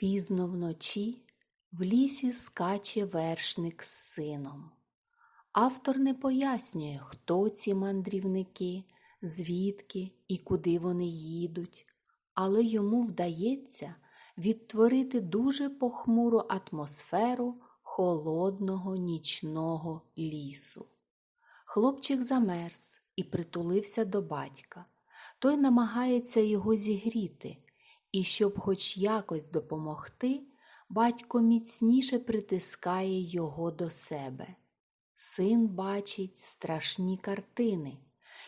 Пізно вночі в лісі скаче вершник з сином. Автор не пояснює, хто ці мандрівники, звідки і куди вони їдуть, але йому вдається відтворити дуже похмуру атмосферу холодного нічного лісу. Хлопчик замерз і притулився до батька. Той намагається його зігріти, і щоб хоч якось допомогти, батько міцніше притискає його до себе. Син бачить страшні картини.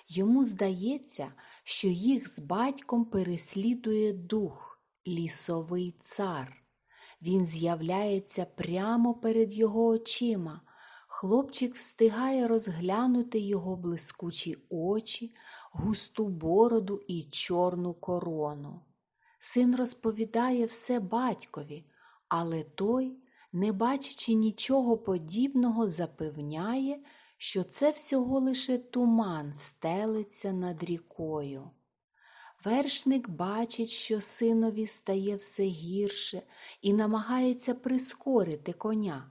Йому здається, що їх з батьком переслідує дух, лісовий цар. Він з'являється прямо перед його очима. Хлопчик встигає розглянути його блискучі очі, густу бороду і чорну корону. Син розповідає все батькові, але той, не бачачи нічого подібного, запевняє, що це всього лише туман стелиться над рікою. Вершник бачить, що синові стає все гірше і намагається прискорити коня.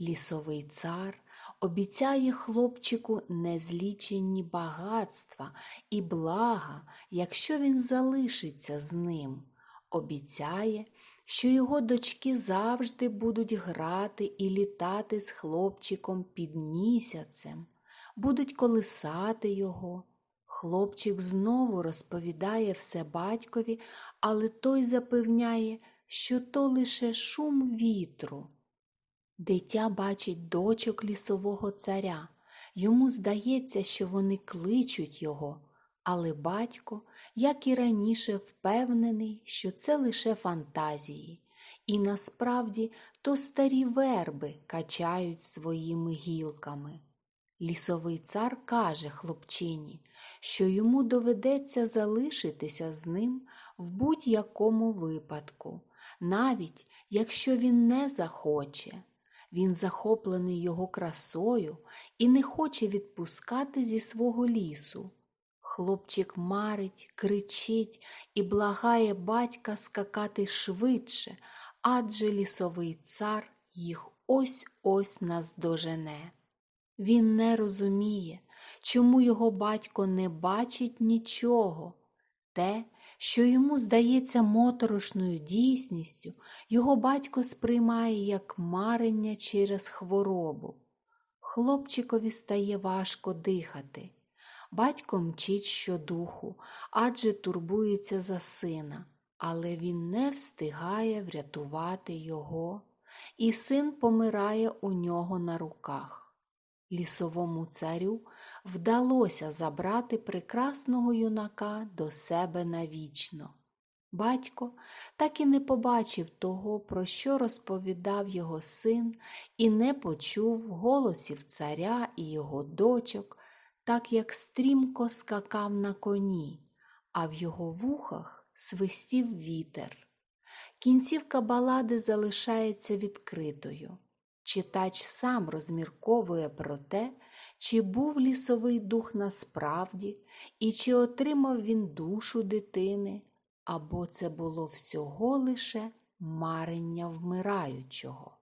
Лісовий цар обіцяє хлопчику незліченні багатства і блага, якщо він залишиться з ним. Обіцяє, що його дочки завжди будуть грати і літати з хлопчиком під місяцем, будуть колисати його. Хлопчик знову розповідає все батькові, але той запевняє, що то лише шум вітру. Дитя бачить дочок лісового царя. Йому здається, що вони кличуть його, але батько, як і раніше, впевнений, що це лише фантазії, і насправді то старі верби качають своїми гілками. Лісовий цар каже хлопчині, що йому доведеться залишитися з ним в будь-якому випадку, навіть якщо він не захоче. Він захоплений його красою і не хоче відпускати зі свого лісу. Хлопчик марить, кричить і благає батька скакати швидше, адже лісовий цар їх ось ось наздожене. Він не розуміє, чому його батько не бачить нічого. Те, що йому здається моторошною дійсністю, його батько сприймає як марення через хворобу. Хлопчикові стає важко дихати. Батько мчить щодуху, адже турбується за сина, але він не встигає врятувати його, і син помирає у нього на руках. Лісовому царю вдалося забрати прекрасного юнака до себе навічно. Батько так і не побачив того, про що розповідав його син, і не почув голосів царя і його дочок, так як стрімко скакав на коні, а в його вухах свистів вітер. Кінцівка балади залишається відкритою. Читач сам розмірковує про те, чи був лісовий дух насправді, і чи отримав він душу дитини, або це було всього лише марення вмираючого.